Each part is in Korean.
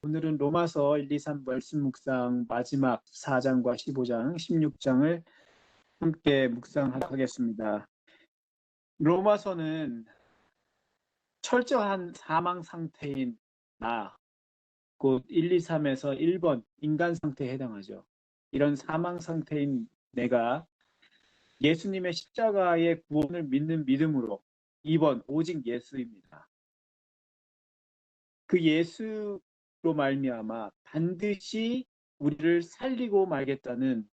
오늘은 로마서 1, 2, 3 말씀 묵상 마지막 4장과 15장, 16장을 함께 묵상하겠습니다. 로마서는 철저한 사망 상태인 나, 곧 1, 2, 3에서 1번 인간 상태에 해당하죠. 이런 사망 상태인 내가 예수님의 십자가의 구원을 믿는 믿음으로 2번 오직 예수입니다. 그 예수 로 말미암아 반드시 우리를 살리고 말겠다는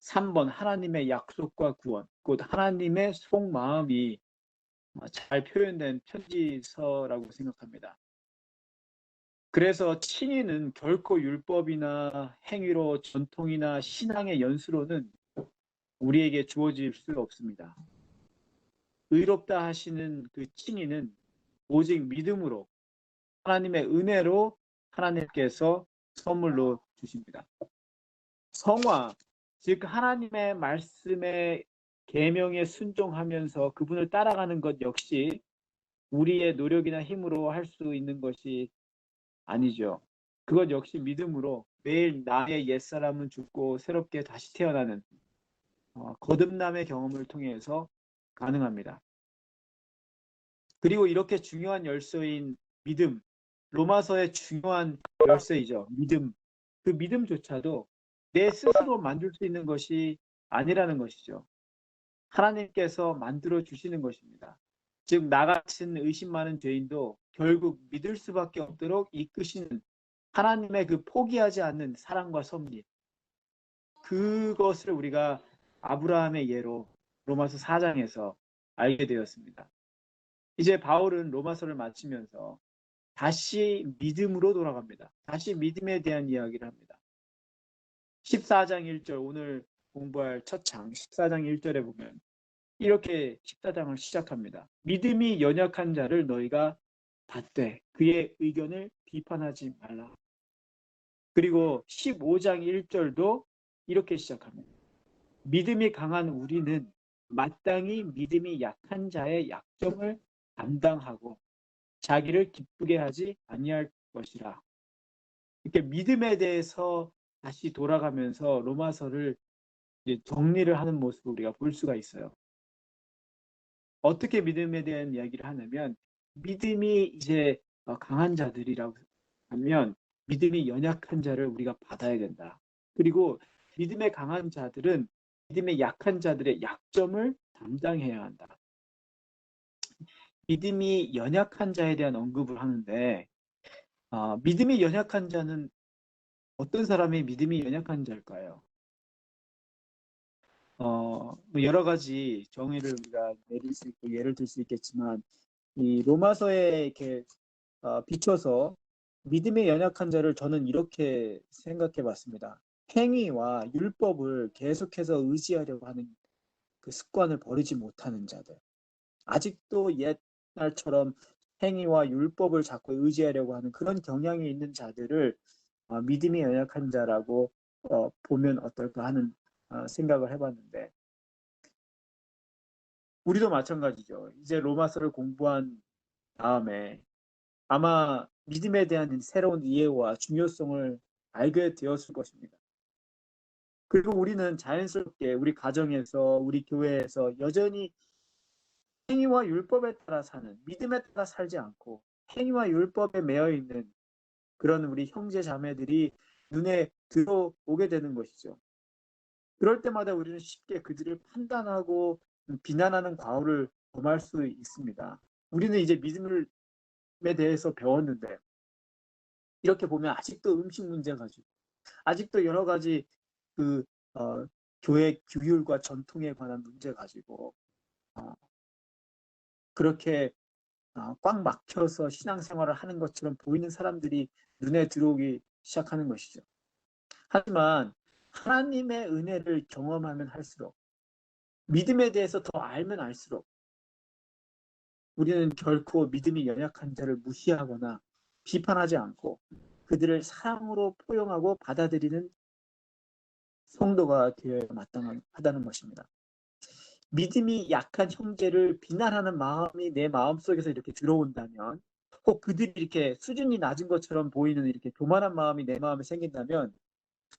3번 하나님의 약속과 구원, 곧 하나님의 속마음이 잘 표현된 편지서라고 생각합니다. 그래서 칭의는 결코 율법이나 행위로 전통이나 신앙의 연수로는 우리에게 주어질 수 없습니다. 의롭다 하시는 그 칭의는 오직 믿음으로 하나님의 은혜로 하나님께서 선물로 주십니다. 성화, 즉 하나님의 말씀에 계명에 순종하면서 그분을 따라가는 것 역시 우리의 노력이나 힘으로 할 수 있는 것이 아니죠. 그것 역시 믿음으로 매일 나의 옛사람은 죽고 새롭게 다시 태어나는 어, 거듭남의 경험을 통해서 가능합니다. 그리고 이렇게 중요한 열쇠인 믿음, 로마서의 중요한 열쇠이죠. 믿음. 그 믿음조차도 내 스스로 만들 수 있는 것이 아니라는 것이죠. 하나님께서 만들어 주시는 것입니다. 즉, 나 같은 의심 많은 죄인도 결국 믿을 수밖에 없도록 이끄시는 하나님의 그 포기하지 않는 사랑과 섭리. 그것을 우리가 아브라함의 예로 로마서 4장에서 알게 되었습니다. 이제 바울은 로마서를 마치면서 다시 믿음으로 돌아갑니다. 다시 믿음에 대한 이야기를 합니다. 14장 1절 오늘 공부할 첫 장 14장 1절에 보면 이렇게 14장을 시작합니다. 믿음이 연약한 자를 너희가 받되 그의 의견을 비판하지 말라. 그리고 15장 1절도 이렇게 시작합니다. 믿음이 강한 우리는 마땅히 믿음이 약한 자의 약점을 담당하고 자기를 기쁘게 하지 아니할 것이라. 이렇게 믿음에 대해서 다시 돌아가면서 로마서를 정리를 하는 모습을 우리가 볼 수가 있어요. 어떻게 믿음에 대한 이야기를 하냐면 믿음이 이제 어, 강한 자들이라고 하면 믿음이 연약한 자를 우리가 받아야 된다. 그리고 믿음의 강한 자들은 믿음의 약한 자들의 약점을 담당해야 한다. 믿음이 연약한 자에 대한 언급을 하는데 어, 믿음이 연약한 자는 어떤 사람이 믿음이 연약한 자일까요? 어, 뭐 여러 가지 정의를 우리가 내릴 수 있고 예를 들 수 있겠지만 이 로마서에 이렇게 어, 비춰서 믿음의 연약한 자를 저는 이렇게 생각해 봤습니다. 행위와 율법을 계속해서 의지하려고 하는 그 습관을 버리지 못하는 자들. 아직도 옛 날처럼 행위와 율법을 자꾸 의지하려고 하는 그런 경향이 있는 자들을 어, 믿음이 연약한 자라고 어, 보면 어떨까 하는 어, 생각을 해봤는데 우리도 마찬가지죠. 이제 로마서를 공부한 다음에 아마 믿음에 대한 새로운 이해와 중요성을 알게 되었을 것입니다. 그리고 우리는 자연스럽게 우리 가정에서 우리 교회에서 여전히 행위와 율법에 따라 사는 믿음에 따라 살지 않고 행위와 율법에 매여 있는 그런 우리 형제 자매들이 눈에 들어오게 되는 것이죠. 그럴 때마다 우리는 쉽게 그들을 판단하고 비난하는 과오를 범할 수 있습니다. 우리는 이제 믿음에 대해서 배웠는데 이렇게 보면 아직도 음식 문제 가지고 아직도 여러 가지 그 어, 교회 규율과 전통에 관한 문제 가지고 어, 그렇게 어, 꽉 막혀서 신앙생활을 하는 것처럼 보이는 사람들이 눈에 들어오기 시작하는 것이죠. 하지만 하나님의 은혜를 경험하면 할수록 믿음에 대해서 더 알면 알수록 우리는 결코 믿음이 연약한 자를 무시하거나 비판하지 않고 그들을 사랑으로 포용하고 받아들이는 성도가 되어야 마땅하다는 것입니다. 믿음이 약한 형제를 비난하는 마음이 내 마음속에서 이렇게 들어온다면 혹 그들이 이렇게 수준이 낮은 것처럼 보이는 이렇게 교만한 마음이 내 마음에 생긴다면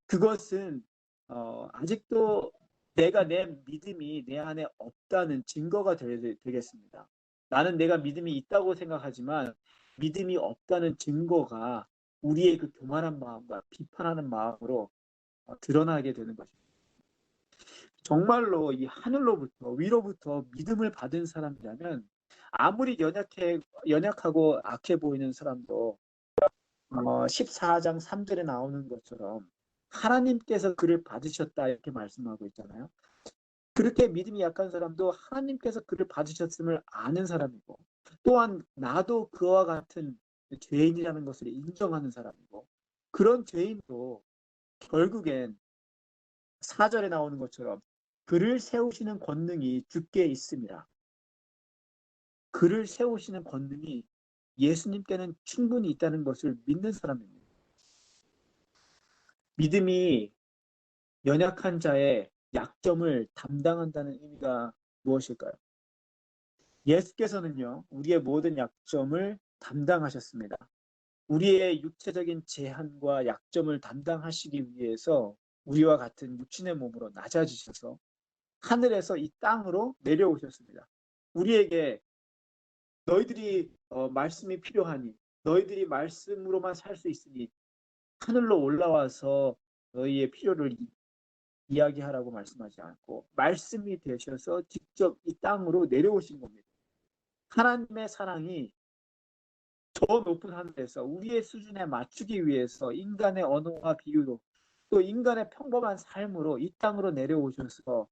그것은 어, 아직도 내가 내 믿음이 내 안에 없다는 증거가 되, 되겠습니다. 나는 내가 믿음이 있다고 생각하지만 믿음이 없다는 증거가 우리의 그 교만한 마음과 비판하는 마음으로 어, 드러나게 되는 것입니다. 정말로 이 하늘로부터 위로부터 믿음을 받은 사람이라면 아무리 연약해 연약하고 악해 보이는 사람도 어, 14장 3절에 나오는 것처럼 하나님께서 그를 받으셨다 이렇게 말씀하고 있잖아요. 그렇게 믿음이 약한 사람도 하나님께서 그를 받으셨음을 아는 사람이고 또한 나도 그와 같은 죄인이라는 것을 인정하는 사람이고 그런 죄인도 결국엔 사절에 나오는 것처럼 그를 세우시는 권능이 주께 있습니다. 그를 세우시는 권능이 예수님께는 충분히 있다는 것을 믿는 사람입니다. 믿음이 연약한 자의 약점을 담당한다는 의미가 무엇일까요? 예수께서는요, 우리의 모든 약점을 담당하셨습니다. 우리의 육체적인 제한과 약점을 담당하시기 위해서 우리와 같은 육신의 몸으로 낮아지셔서 하늘에서 이 땅으로 내려오셨습니다. 우리에게 너희들이 어, 말씀이 필요하니 너희들이 말씀으로만 살 수 있으니 하늘로 올라와서 너희의 필요를 이, 이야기하라고 말씀하지 않고 말씀이 되셔서 직접 이 땅으로 내려오신 겁니다. 하나님의 사랑이 저 높은 하늘에서 우리의 수준에 맞추기 위해서 인간의 언어와 비유로 또 인간의 평범한 삶으로 이 땅으로 내려오셔서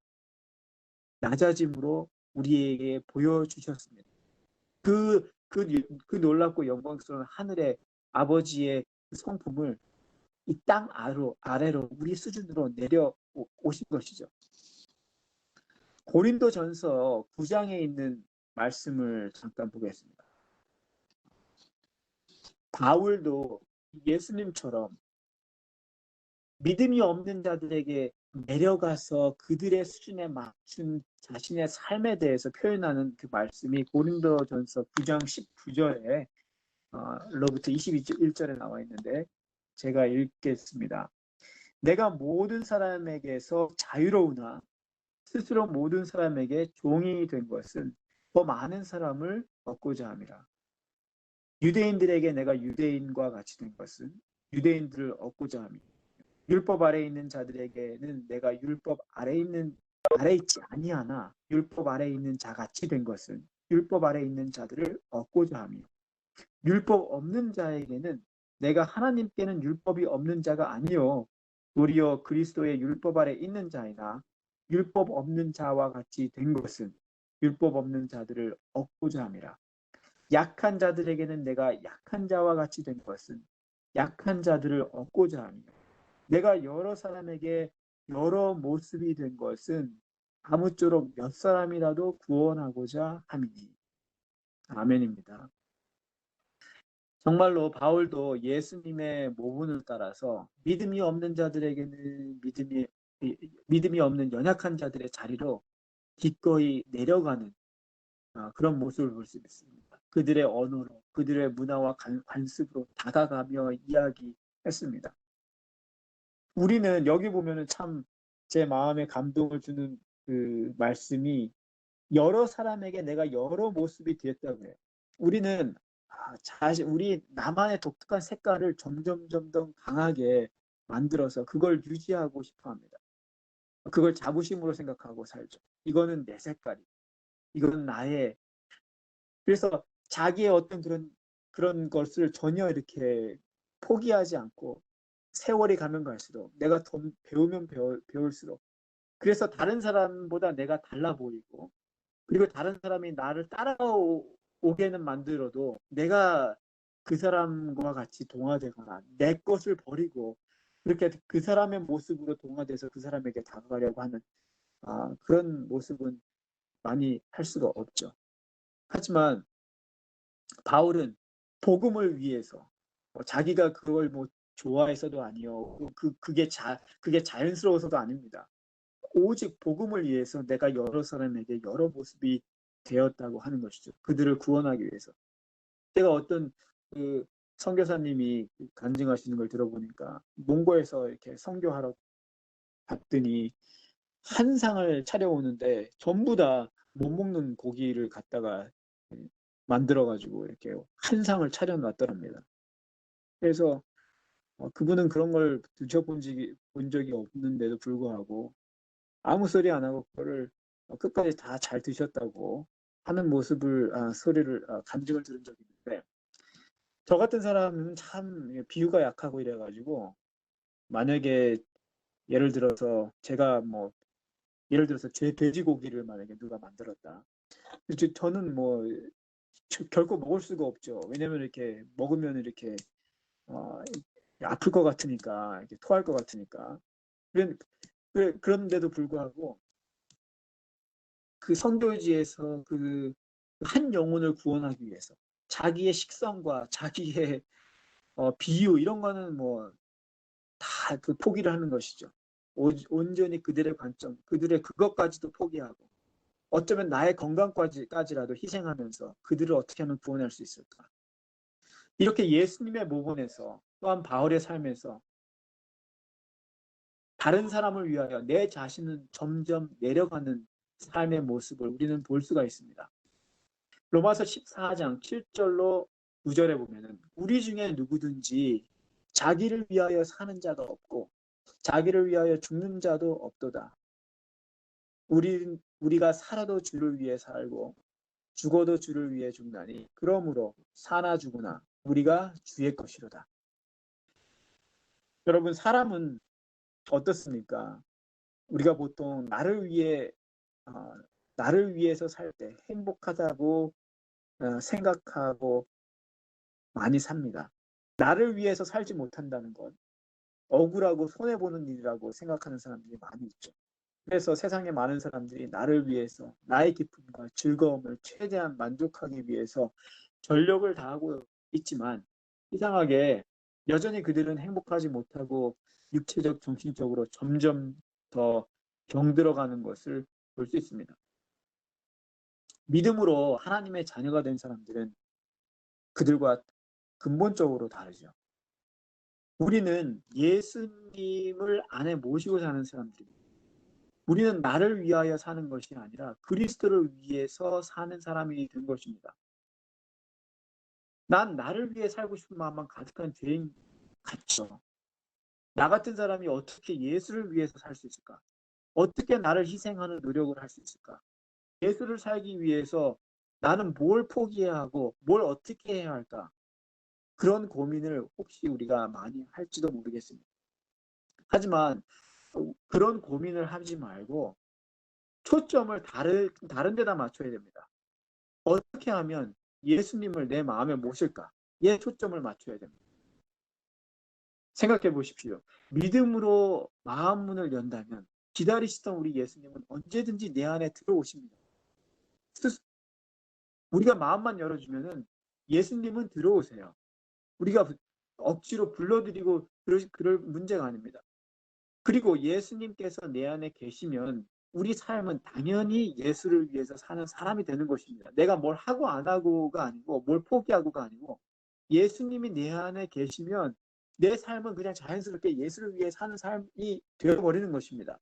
낮아짐으로 우리에게 보여주셨습니다. 그, 그, 그 놀랍고 영광스러운 하늘의 아버지의 그 성품을 이 땅 아래로, 아래로 우리 수준으로 내려 오신 것이죠. 고린도 전서 9장에 있는 말씀을 잠깐 보겠습니다. 바울도 예수님처럼 믿음이 없는 자들에게 내려가서 그들의 수준에 맞춘 자신의 삶에 대해서 표현하는 그 말씀이 고린도전서 9장 19절에 어, 로부터 21절에 나와 있는데 제가 읽겠습니다. 내가 모든 사람에게서 자유로우나 스스로 모든 사람에게 종이 된 것은 더 많은 사람을 얻고자 함이라. 유대인들에게 내가 유대인과 같이 된 것은 유대인들을 얻고자 함이라. 율법 아래 있는 자들에게는 내가 율법 아래 있는 아래 있지 아니하나 율법 아래 있는 자 같이 된 것은 율법 아래 있는 자들을 얻고자 하며 율법 없는 자에게는 내가 하나님께는 율법이 없는 자가 아니요. 도리어 그리스도의 율법 아래 있는 자이나 율법 없는 자와 같이 된 것은 율법 없는 자들을 얻고자 함이라. 약한 자들에게는 내가 약한 자와 같이 된 것은 약한 자들을 얻고자 하며 내가 여러 사람에게 여러 모습이 된 것은 아무쪼록 몇 사람이라도 구원하고자 함이니. 아멘입니다. 정말로 바울도 예수님의 모분을 따라서 믿음이 없는 자들에게는 믿음이 믿음이 없는 연약한 자들의 자리로 기꺼이 내려가는 아, 그런 모습을 볼 수 있습니다. 그들의 언어로, 그들의 문화와 관습으로 다가가며 이야기했습니다. 우리는 여기 보면은 참 제 마음에 감동을 주는 그 말씀이 여러 사람에게 내가 여러 모습이 되었다고 해요. 우리는 아, 자신 우리 나만의 독특한 색깔을 점점 점점 강하게 만들어서 그걸 유지하고 싶어 합니다. 그걸 자부심으로 생각하고 살죠. 이거는 내 색깔이. 이거는 나의 그래서 자기의 어떤 그런 그런 것을 전혀 이렇게 포기하지 않고 세월이 가면 갈수록 내가 더 배우면 배울, 배울수록 그래서 다른 사람보다 내가 달라 보이고 그리고 다른 사람이 나를 따라오게는 만들어도 내가 그 사람과 같이 동화되거나 내 것을 버리고 그렇게 그 사람의 모습으로 동화돼서 그 사람에게 다가가려고 하는 아, 그런 모습은 많이 할 수가 없죠. 하지만 바울은 복음을 위해서 뭐 자기가 그걸 뭐 좋아해서도 아니요. 그, 그 그게 자 그게 자연스러워서도 아닙니다. 오직 복음을 위해서 내가 여러 사람에게 여러 모습이 되었다고 하는 것이죠. 그들을 구원하기 위해서. 제가 어떤 그 선교사님이 간증하시는 걸 들어보니까 몽고에서 이렇게 선교하러 갔더니 한 상을 차려오는데 전부 다 못 먹는 고기를 갖다가 만들어 가지고 이렇게 한 상을 차려놨더랍니다. 그래서 어, 그분은 그런 걸 드셔본 적이, 본 적이 없는데도 불구하고 아무 소리 안 하고 그거를 끝까지 다 잘 드셨다고 하는 모습을 아, 소리를 아, 간증을 들은 적이 있는데 저 같은 사람은 참 비유가 약하고 이래가지고 만약에 예를 들어서 제가 뭐 예를 들어서 제 돼지고기를 만약에 누가 만들었다. 저는 뭐 결코 먹을 수가 없죠. 왜냐면 이렇게 먹으면 이렇게 어, 아플 것 같으니까 이렇게 토할 것 같으니까 그런 그런데도 불구하고 그 선교지에서 그 한 영혼을 구원하기 위해서 자기의 식성과 자기의 어, 비유 이런 거는 뭐 다 그 포기를 하는 것이죠. 오, 온전히 그들의 관점, 그들의 그것까지도 포기하고 어쩌면 나의 건강까지라도 희생하면서 그들을 어떻게 하면 구원할 수 있을까? 이렇게 예수님의 모범에서 또한 바울의 삶에서 다른 사람을 위하여 내 자신은 점점 내려가는 삶의 모습을 우리는 볼 수가 있습니다. 로마서 14장 7절로 9절에 보면은 우리 중에 누구든지 자기를 위하여 사는 자도 없고 자기를 위하여 죽는 자도 없도다. 우리 우리가 살아도 주를 위해 살고 죽어도 주를 위해 죽나니 그러므로 사나 죽으나 우리가 주의 것이로다. 여러분 사람은 어떻습니까? 우리가 보통 나를 위해 어, 나를 위해서 살 때 행복하다고 어, 생각하고 많이 삽니다. 나를 위해서 살지 못한다는 건 억울하고 손해 보는 일이라고 생각하는 사람들이 많이 있죠. 그래서 세상에 많은 사람들이 나를 위해서 나의 기쁨과 즐거움을 최대한 만족하기 위해서 전력을 다하고 있지만 이상하게 여전히 그들은 행복하지 못하고 육체적, 정신적으로 점점 더 병들어가는 것을 볼 수 있습니다. 믿음으로 하나님의 자녀가 된 사람들은 그들과 근본적으로 다르죠. 우리는 예수님을 안에 모시고 사는 사람들입니다. 우리는 나를 위하여 사는 것이 아니라 그리스도를 위해서 사는 사람이 된 것입니다. 난 나를 위해 살고 싶은 마음만 가득한 죄인 같죠. 나 같은 사람이 어떻게 예수를 위해서 살 수 있을까? 어떻게 나를 희생하는 노력을 할 수 있을까? 예수를 살기 위해서 나는 뭘 포기해야 하고 뭘 어떻게 해야 할까? 그런 고민을 혹시 우리가 많이 할지도 모르겠습니다. 하지만 그런 고민을 하지 말고 초점을 다른, 다른 데다 맞춰야 됩니다. 어떻게 하면 예수님을 내 마음에 모실까? 에 초점을 맞춰야 됩니다. 생각해 보십시오. 믿음으로 마음 문을 연다면 기다리시던 우리 예수님은 언제든지 내 안에 들어오십니다. 우리가 마음만 열어주면은 예수님은 들어오세요. 우리가 억지로 불러드리고 그럴 문제가 아닙니다. 그리고 예수님께서 내 안에 계시면 우리 삶은 당연히 예수를 위해서 사는 사람이 되는 것입니다. 내가 뭘 하고 안 하고가 아니고 뭘 포기하고가 아니고 예수님이 내 안에 계시면 내 삶은 그냥 자연스럽게 예수를 위해 사는 삶이 되어버리는 것입니다.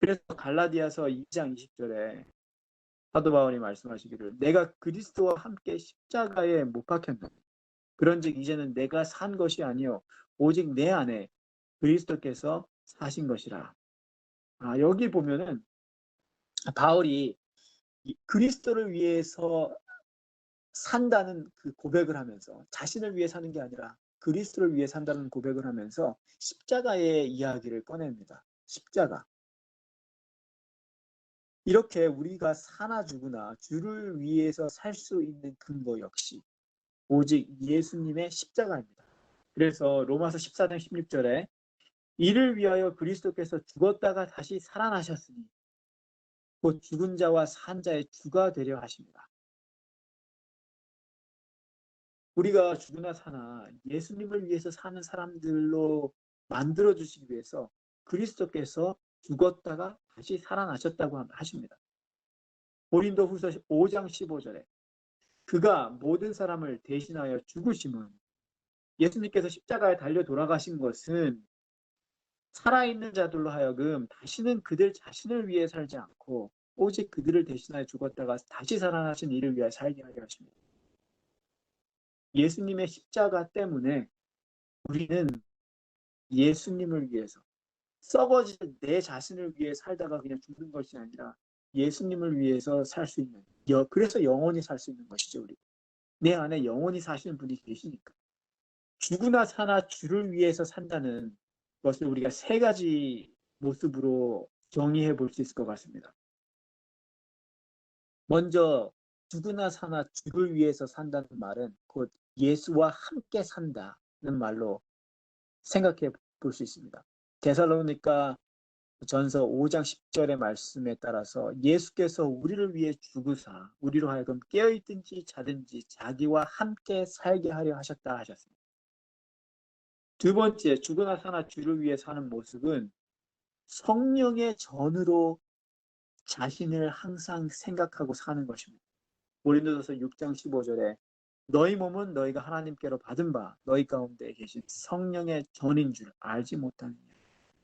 그래서 갈라디아서 2장 20절에 사도 바울이 말씀하시기를 내가 그리스도와 함께 십자가에 못 박혔노니 그런즉 이제는 내가 산 것이 아니요 오직 내 안에 그리스도께서 사신 것이라. 아, 여기 보면은 바울이 그리스도를 위해서 산다는 그 고백을 하면서 자신을 위해 사는 게 아니라 그리스도를 위해 산다는 고백을 하면서 십자가의 이야기를 꺼냅니다. 십자가. 이렇게 우리가 사나 죽으나 주를 위해서 살 수 있는 근거 역시 오직 예수님의 십자가입니다. 그래서 로마서 14장 16절에 이를 위하여 그리스도께서 죽었다가 다시 살아나셨으니 곧 죽은 자와 산 자의 주가 되려 하십니다. 우리가 죽으나 사나 예수님을 위해서 사는 사람들로 만들어 주시기 위해서 그리스도께서 죽었다가 다시 살아나셨다고 하십니다. 고린도 후서 5장 15절에 그가 모든 사람을 대신하여 죽으심은 예수님께서 십자가에 달려 돌아가신 것은 살아있는 자들로 하여금 다시는 그들 자신을 위해 살지 않고 오직 그들을 대신하여 죽었다가 다시 살아나신 이를 위하여 살게 하려 하십니다. 예수님의 십자가 때문에 우리는 예수님을 위해서 썩어질 내 자신을 위해 살다가 그냥 죽는 것이 아니라 예수님을 위해서 살 수 있는 여, 그래서 영원히 살 수 있는 것이죠 우리 내 안에 영원히 사시는 분이 계시니까 죽으나 사나 주를 위해서 산다는 것을 우리가 세 가지 모습으로 정의해 볼 수 있을 것 같습니다. 먼저 죽으나 사나 주를 위해서 산다는 말은 곧 예수와 함께 산다는 말로 생각해 볼 수 있습니다. 데살로니까 전서 5장 10절의 말씀에 따라서 예수께서 우리를 위해 죽으사 우리로 하여금 깨어있든지 자든지 자기와 함께 살게 하려 하셨다 하셨습니다. 두 번째 죽으나 사나 주를 위해 사는 모습은 성령의 전으로 자신을 항상 생각하고 사는 것입니다. 고린도서 6장 15절에 너희 몸은 너희가 하나님께로 받은 바 너희 가운데 계신 성령의 전인 줄 알지 못하느냐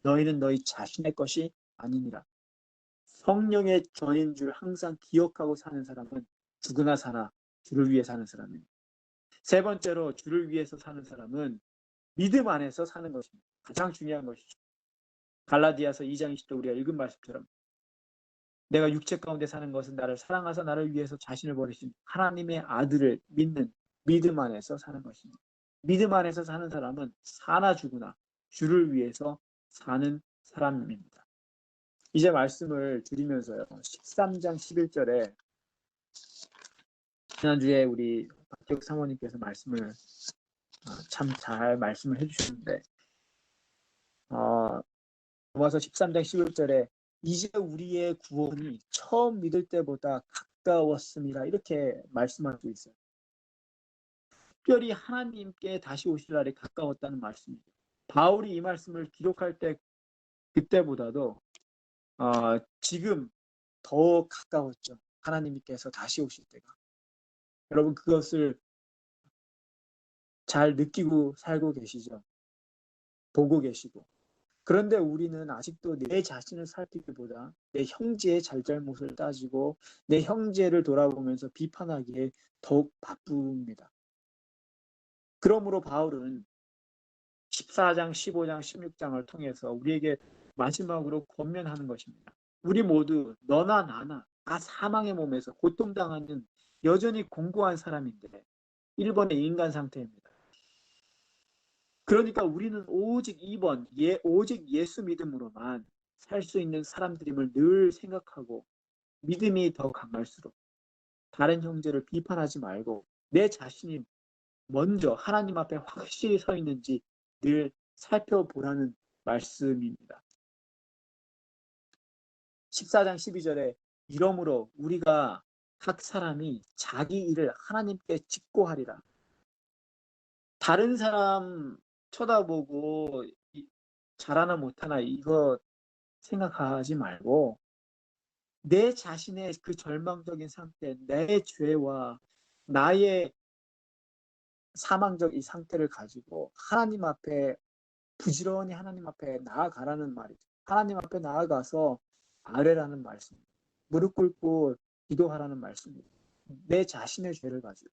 너희는 너희 자신의 것이 아니니라 성령의 전인 줄 항상 기억하고 사는 사람은 죽으나 사나 주를 위해 사는 사람입니다. 세 번째로 주를 위해서 사는 사람은 믿음 안에서 사는 것입니다. 가장 중요한 것이죠. 갈라디아서 2장 20절 우리가 읽은 말씀처럼 내가 육체 가운데 사는 것은 나를 사랑하사 나를 위해서 자신을 버리신 하나님의 아들을 믿는 믿음 안에서 사는 것입니다. 믿음 안에서 사는 사람은 사나 죽으나 주를 위해서 사는 사람입니다. 이제 말씀을 드리면서요. 13장 11절에 지난주에 우리 박기혁 사모님께서 말씀을 어, 참 잘 말씀을 해주셨는데 어, 로마서 13장 11절에 이제 우리의 구원이 처음 믿을 때보다 가까웠습니다. 이렇게 말씀할 수 있어요. 특별히 하나님께 다시 오실 날이 가까웠다는 말씀이죠. 바울이 이 말씀을 기록할 때 그때보다도 어, 지금 더 가까웠죠. 하나님께서 다시 오실 때가. 여러분 그것을 잘 느끼고 살고 계시죠. 보고 계시고. 그런데 우리는 아직도 내 자신을 살피기보다 내 형제의 잘잘못을 따지고 내 형제를 돌아보면서 비판하기에 더욱 바쁩니다. 그러므로 바울은 14장, 15장, 16장을 통해서 우리에게 마지막으로 권면하는 것입니다. 우리 모두 너나 나나 다 사망의 몸에서 고통당하는 여전히 공고한 사람인데 1번의 인간 상태입니다. 그러니까 우리는 오직 2번, 예, 오직 예수 믿음으로만 살 수 있는 사람들임을 늘 생각하고 믿음이 더 강할수록 다른 형제를 비판하지 말고 내 자신이 먼저 하나님 앞에 확실히 서 있는지 늘 살펴보라는 말씀입니다. 14장 12절에 이러므로 우리가 각 사람이 자기 일을 하나님께 직고하리라. 다른 사람 쳐다보고 잘하나 못하나 이거 생각하지 말고 내 자신의 그 절망적인 상태, 내 죄와 나의 사망적 인 상태를 가지고 하나님 앞에 부지런히 하나님 앞에 나아가라는 말이죠. 하나님 앞에 나아가서 아뢰라는 말씀, 무릎 꿇고 기도하라는 말씀입니다. 내 자신의 죄를 가지고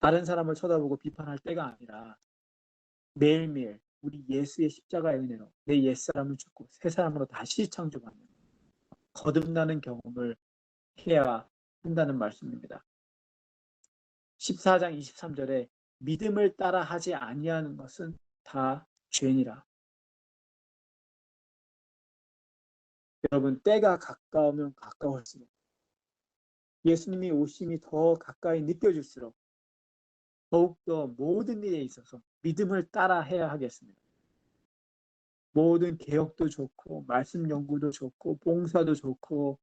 다른 사람을 쳐다보고 비판할 때가 아니라 매일매일 우리 예수의 십자가의 은혜로 내 옛사람을 죽고 새 사람으로 다시 창조하는 거듭나는 경험을 해야 한다는 말씀입니다. 14장 23절에 믿음을 따라 하지 아니하는 것은 다 죄니라. 여러분 때가 가까우면 가까울수록 예수님이 오심이 더 가까이 느껴질수록 더욱더 모든 일에 있어서 믿음을 따라 해야 하겠습니다. 모든 개혁도 좋고 말씀 연구도 좋고 봉사도 좋고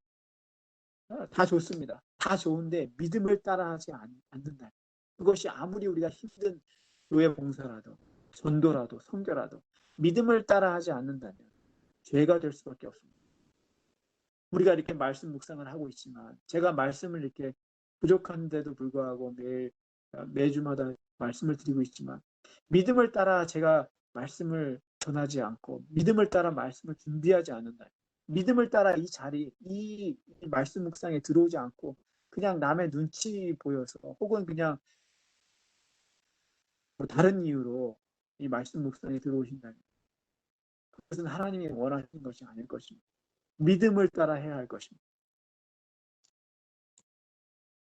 아, 다 좋습니다. 다 좋은데 믿음을 따라하지 않는다. 그것이 아무리 우리가 힘든 교회 봉사라도 전도라도 성교라도 믿음을 따라하지 않는다면 죄가 될 수밖에 없습니다. 우리가 이렇게 말씀 묵상을 하고 있지만 제가 말씀을 이렇게 부족한데도 불구하고 매일 어, 매주마다 말씀을 드리고 있지만 믿음을 따라 제가 말씀을 전하지 않고 믿음을 따라 말씀을 준비하지 않는 날 믿음을 따라 이 자리 이, 이 말씀 묵상에 들어오지 않고 그냥 남의 눈치 보여서 혹은 그냥 뭐 다른 이유로 이 말씀 묵상에 들어오신다면 그것은 하나님이 원하시는 것이 아닐 것입니다. 믿음을 따라 해야 할 것입니다.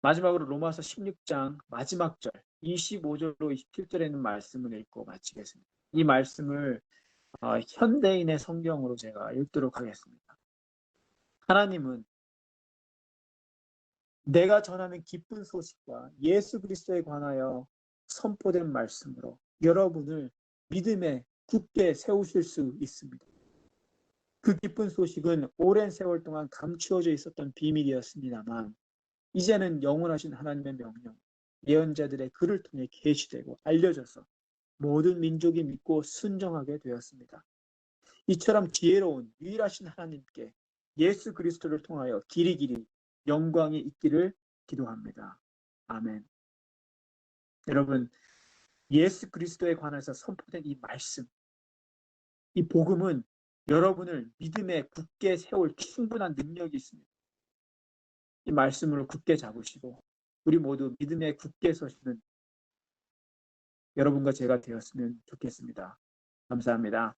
마지막으로 로마서 16장 마지막 절 25절로 27절에 있는 말씀을 읽고 마치겠습니다. 이 말씀을 어, 현대인의 성경으로 제가 읽도록 하겠습니다. 하나님은 내가 전하는 기쁜 소식과 예수 그리스도에 관하여 선포된 말씀으로 여러분을 믿음에 굳게 세우실 수 있습니다. 그 기쁜 소식은 오랜 세월 동안 감추어져 있었던 비밀이었습니다만 이제는 영원하신 하나님의 명령, 예언자들의 글을 통해 계시되고 알려져서 모든 민족이 믿고 순종하게 되었습니다. 이처럼 지혜로운 유일하신 하나님께 예수 그리스도를 통하여 길이 길이 영광이 있기를 기도합니다. 아멘. 여러분, 예수 그리스도에 관해서 선포된 이 말씀, 이 복음은 여러분을 믿음에 굳게 세울 충분한 능력이 있습니다. 이 말씀을 굳게 잡으시고 우리 모두 믿음에 굳게 서시는 여러분과 제가 되었으면 좋겠습니다. 감사합니다.